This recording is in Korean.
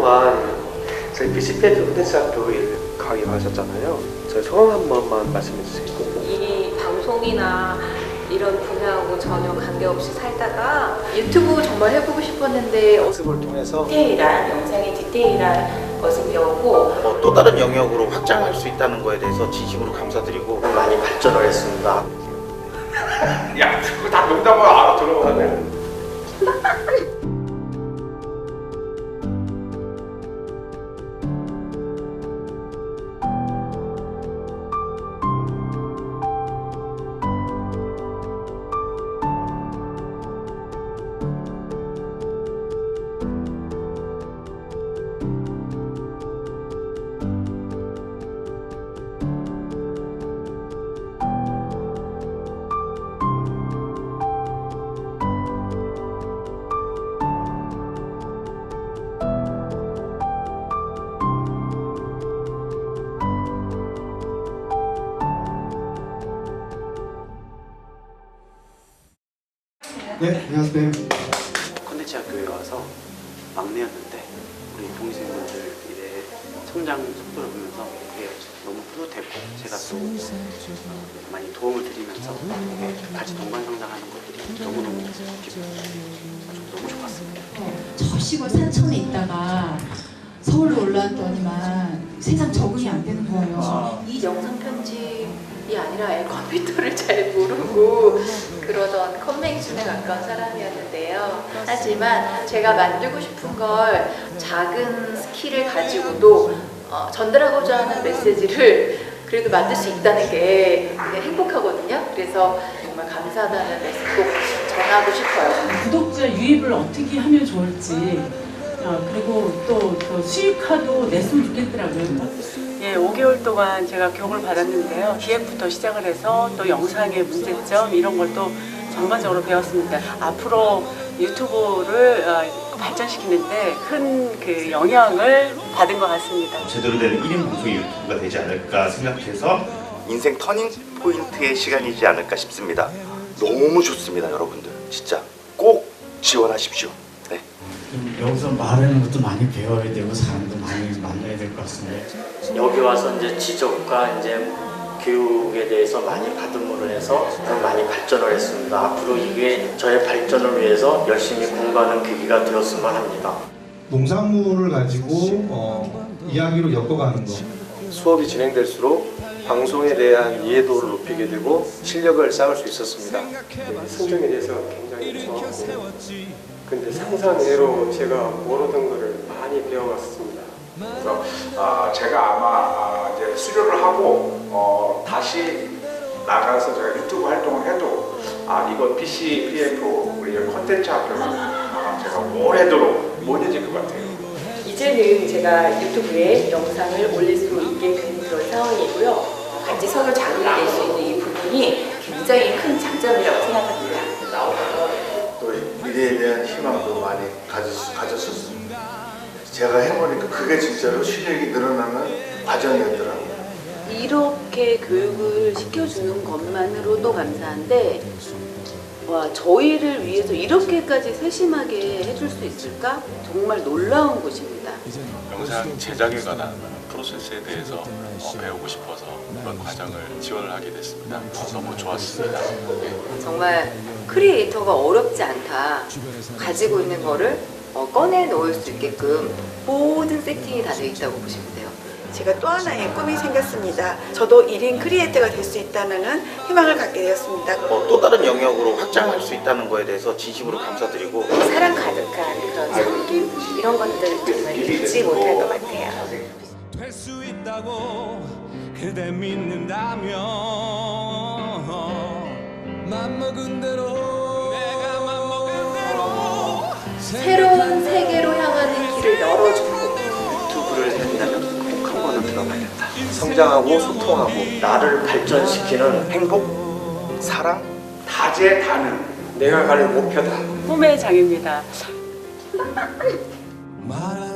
동안 저희 BCP한테 콘텐츠학교에 강의 하셨잖아요. 저희 소감 한 번만 말씀해 주세요. 이 방송이나 이런 분야하고 전혀 관계없이 살다가 유튜브 정말 해보고 싶었는데 연습을 통해서 디테일한 영상의 디테일한 것을 배웠고 어, 또 다른 영역으로 확장할 수 있다는 거에 대해서 진심으로 감사드리고 많이 발전을 했습니다. 야, 그거 다 농담으로 알아들어. 네, 안녕하세요. 콘텐츠 학교에 와서 막내였는데 우리 동생분들 이래 성장 속도를 보면서 되게 너무 뿌듯했고 제가 또 어, 많이 도움을 드리면서 같이 동반 성장하는 것들이 너무너무 기쁘고 너무 좋았습니다. 저 시골 산천에 있다가 서울로 올라왔더니만 세상 적응이 안 되는 거예요. 이 영상 편집 이 아니라 아예 컴퓨터를 잘 모르고 그러던 컴맹순에 가까운 사람이었는데요. 하지만 제가 만들고 싶은 걸 작은 스킬을 가지고도 어, 전달하고자 하는 메시지를 그래도 만들 수 있다는 게 행복하거든요. 그래서 정말 감사하다는 메시지 꼭 전하고 싶어요. 구독자 유입을 어떻게 하면 좋을지 어, 그리고 또, 또 수익화도 냈으면 좋겠더라고요. 예, 5개월 동안 제가 교육을 받았는데요. 기획부터 시작을 해서 또 영상의 문제점 이런 걸 또 전반적으로 배웠습니다. 앞으로 유튜브를 어, 발전시키는데 큰 그 영향을 받은 것 같습니다. 제대로 된 1인 방송 유튜브가 되지 않을까 생각해서 인생 터닝 포인트의 시간이지 않을까 싶습니다. 너무 좋습니다, 여러분들. 진짜 꼭 지원하십시오. 네. 좀 여기서 말하는 것도 많이 배워야 되고 사람도 많이 만나야 될 것 같습니다. 여기 와서 이제 지적과 이제 교육에 대해서 많이 받음으로 해서 많이 발전을 했습니다. 앞으로 이게 저의 발전을 위해서 열심히 공부하는 계기가 되었으면 합니다. 농산물을 가지고 어, 이야기로 엮어가는 거. 수업이 진행될수록 방송에 대한 이해도를 높이게 되고 실력을 쌓을 수 있었습니다. 네, 승정에 대해서 굉장히 좋았고 근데 상상외로 제가 모르던 것을 많이 배워갔습니다. 그래서 아, 제가 아마 아, 이제 수료를 하고 어, 다시 나가서 제가 유튜브 활동을 해도 아 이거 PC, PF 우리 컨텐츠 학교는 아, 제가 오래도록 못 잊을 것 같아요. 이제는 제가 유튜브에 영상을 올릴 수 있게 된 그런 상황이고요. 같이 서로 자극이 될 수 있는 이 부분이 굉장히 큰 장점이라고 생각합니다. 또 미래에 대한 희망도 많이 가졌, 가졌었습니다. 제가 해보니까 그게 진짜로 실력이 늘어나는 과정이었더라고요. 이렇게 교육을 시켜주는 것만으로도 감사한데 와 저희를 위해서 이렇게까지 세심하게 해줄 수 있을까 정말 놀라운 곳입니다. 영상 제작에 관한 프로세스에 대해서 어, 배우고 싶어서 그런 과정을 지원을 하게 됐습니다. 어, 너무 좋았습니다. 정말 크리에이터가 어렵지 않다. 가지고 있는 거를 어, 꺼내 놓을 수 있게끔 모든 세팅이 다 되어 있다고 보시면 돼요. 제가 또 하나의 꿈이 생겼습니다. 저도 1인 크리에이터가 될 수 있다는 희망을 갖게 되었습니다. 어, 또 다른 영역으로 확장할 수 있다는 거에 대해서 진심으로 감사드리고 사랑 가득한 그런 섬김 이런 것들 정말 잊지 못할 것 같아요. 될 수 있다고 그대 믿는다면 맘먹은 대로 내가 맘먹은 대로 새로운 세계로 향하는 길을 열어주고 유튜브를 한다면 꼭 한 번은 들어봐야겠다. 성장하고 소통하고 나를 발전시키는 행복, 사랑, 다재다능 내가 가는 목표다. 꿈의 장입니다. 말하